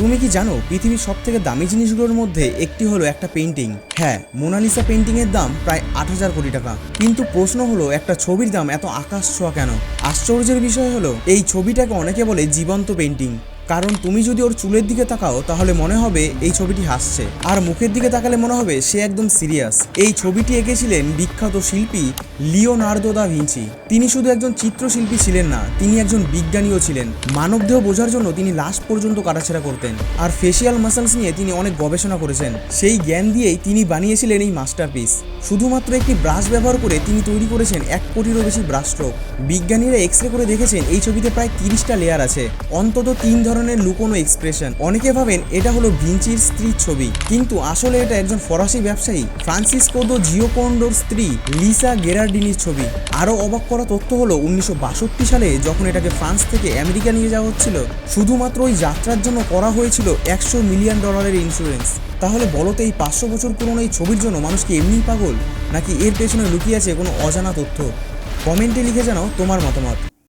তুমি কি জানো পৃথিবীর সব থেকে দামি জিনিসগুলোর মধ্যে একটি হলো একটা পেন্টিং হ্যাঁ মোনালিসা পেন্টিং এর দাম প্রায় আট হাজার কোটি টাকা। কিন্তু প্রশ্ন হলো, একটা ছবির দাম এত আকাশ ছোঁয়া কেন? আশ্চর্যের বিষয় হলো, এই ছবিটাকে অনেকে বলে জীবন্ত পেন্টিং কারণ তুমি যদি ওর চুলের দিকে তাকাও, তাহলে মনে হবে এই ছবিটি হাসছে। আর মুখের দিকে তাকালে মনে হবে সে একদম সিরিয়াস। এই ছবিটি এঁকেছিলেন বিখ্যাত শিল্পী লিওনার্দো দা ভিঞ্চি। তিনি শুধু একজন চিত্রশিল্পী ছিলেন না, তিনি একজন বিজ্ঞানীও ছিলেন। মানবদেহ বোঝার জন্য তিনি লাস্ট পর্যন্ত কাটাছেড়া করতেন। আর ফেসিয়াল মাসলস নিয়ে তিনি অনেক গবেষণা করেছেন। সেই জ্ঞান দিয়েই তিনি বানিয়েছিলেন এই মাস্টারপিস শুধুমাত্র একটি ব্রাশ ব্যবহার করে তিনি তৈরি করেছেন এক কোটিরও বেশি ব্রাশ স্ট্রোক বিজ্ঞানীরা এক্স রে করে দেখেছেন এই ছবিতে প্রায় তিরিশটা লেয়ার আছে। অন্তত তিন ধরনের লুকোনো এক্সপ্রেশন অনেকে ভাবেন এটা হলো ভিঞ্চির স্ত্রীর ছবি, কিন্তু আসলে এটা একজন ফরাসি ব্যবসায়ী ফ্রান্সিসকো দো জিওকন্ডোর স্ত্রী লিসা গেরার্ডিনির ছবি। আরও অবাক করা তথ্য হলো, উনিশশো বাষট্টি সালে যখন এটাকে ফ্রান্স থেকে আমেরিকা নিয়ে যাওয়া হচ্ছিল, শুধুমাত্র ওই যাত্রার জন্য করা হয়েছিল একশো মিলিয়ন ডলারের ইন্স্যুরেন্স তাহলে বলো তো এই পাঁচশো বছর পুরনো এই ছবির জন্য মানুষ কি এমনিই পাগল, নাকি এর পেছনে লুকিয়ে আছে কোনো অজানা তথ্য? কমেন্টে লিখে জানাও তোমার মতামত।